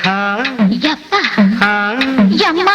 ஹா யப்பா யம்மா